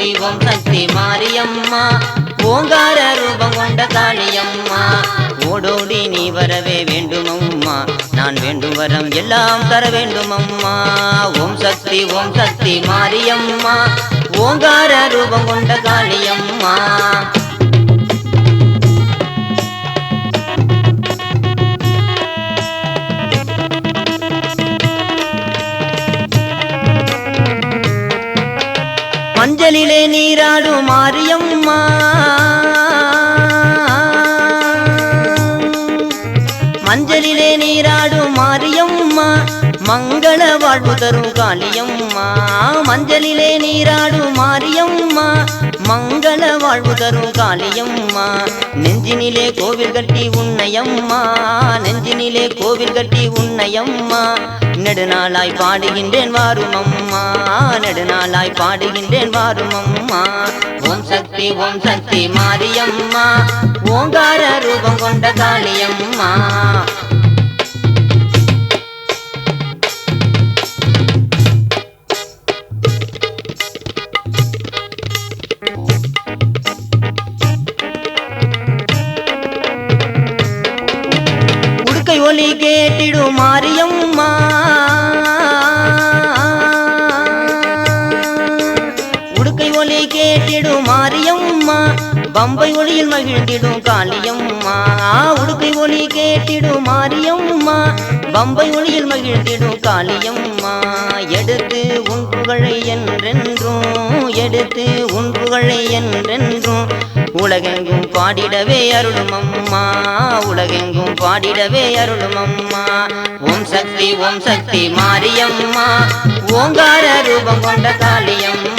சக்தி ஓம் சக்தி மாரியம்மா. ஓங்கார ரூபம் கொண்ட காளியம்மா. ஓடோடி நீ வரவே வேண்டும் அம்மா நான் வேண்டும் வரம் எல்லாம் தர வேண்டும் அம்மா ஓம் சக்தி ஓம் சக்தி மாரியம்மா. ஓங்கார ரூபம் கொண்ட காளியம்மா. மஞ்சளிலே நீராடும் மாரியம்மா. மஞ்சளிலே நீராடும் மாரியம்மா. மங்கள வாழ்வு தரும் காளியம்மா. மஞ்சளிலே நீராடும் மாரியம்மா. மங்கள வாழ்வு தரும் காளியம்மா. நெஞ்சினிலே கோவில் கட்டி உன்னையம்மா. நெஞ்சினிலே கோவில் கட்டி உன்னையம்மா. நெடுநாளாய் பாடுகின்றேன் வாரும் அம்மா நெடுநாளாய் பாடுகின்றேன் வாரும் அம்மா ஓம் சக்தி ஓம் சக்தி மாரியம்மா. ஓங்கார ரூபம் கொண்ட காளியம்மா. கேட்டிடும் மாரியம்மா. உடுக்கை ஒலி கேட்டிடும் மாரியம்மா. பம்பை ஒளியில் மகிழ்ந்திடும் காளியம்மா. உடுக்கை ஒளி கேட்டிடும் மாரியம்மா. பம்பை ஒளியில் மகிழ்ந்திடும் காளியம்மா. எடுத்து உன் புகழை என்றென்று எடுத்து உன் புகழை என்றென்றும் உலகெங்கும் பாடிடவே அருளும் அம்மா உலகெங்கும் பாடிடவே அருளும் அம்மா. ஓம் சக்தி ஓம் சக்தி மாரியம்மா. ஓங்கார ரூபம் கொண்ட காளியம்மா.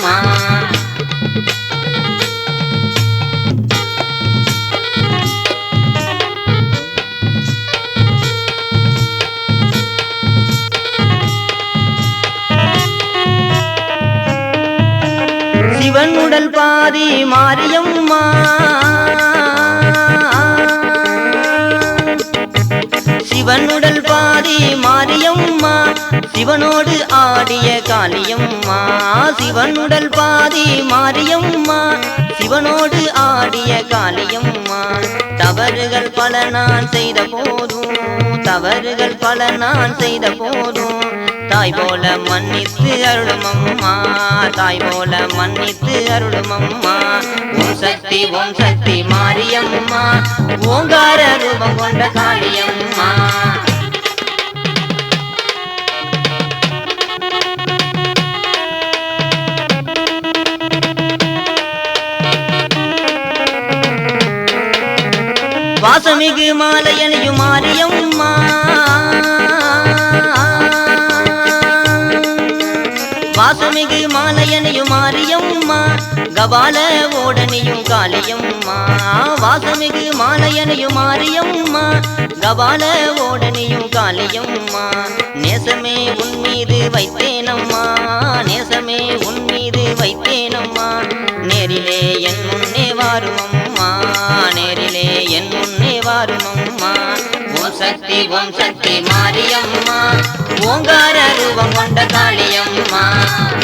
சிவன் உடல் பாதி மாரியம்மா. சிவன் உடல் பாதி மாரியம்மா. சிவனோடு ஆடிய காளியம்மா. சிவன் உடல் பாதி மாரியம்மா. சிவனோடு ஆடிய காளியம்மா. தவறுகள் பல நான் செய்த போதும் தவறுகள் பல நான் செய்த போதும் தாய் போல மன்னித்து அருளும் அம்மா தாய் போல மன்னித்து அருளும் அம்மா. ஓம் சக்தி ஓம் சக்தி மாரியம்மா ஓங்கார ரூபம் கொண்ட காளியம்மா. வாசமிகு மாலையணியும் மாரியம்மா. மாரியம்மா. கபால ஓடனியும் காளியம்மா. வாசமிகு மாலையனையும் மாரியம்மா. கபால ஓடனியும் காளியம்மா. நேசமே உன் மீது வைத்தேனம்மா. நேசமே உன் மீது வைத்தேனம்மா. நேரிலே என் முன்னே வாருமம்மா. நேரிலே என் முன்னே வாருமம்மா. ஓம் சக்தி ஓம் சக்தி மாரியம்மா. ஓங்கார ரூபம் கொண்ட காளியம்மா.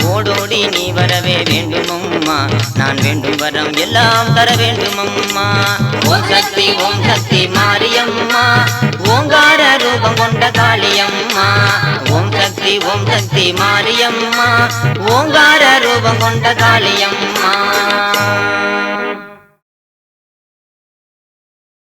ஓடோடி நீ வரவே வேண்டுமம்மா. நான் வேண்டும் வரம் எல்லாம் தர வேண்டுமம்மா. ஓம் சக்தி ஓம் சக்தி மாரியம்மா. ஓங்கார ரூபம் கொண்ட காளியம்மா. ஓம் சக்தி ஓம் சக்தி மாரியம்மா. ஓங்கார ரூபம் கொண்ட காளியம்மா.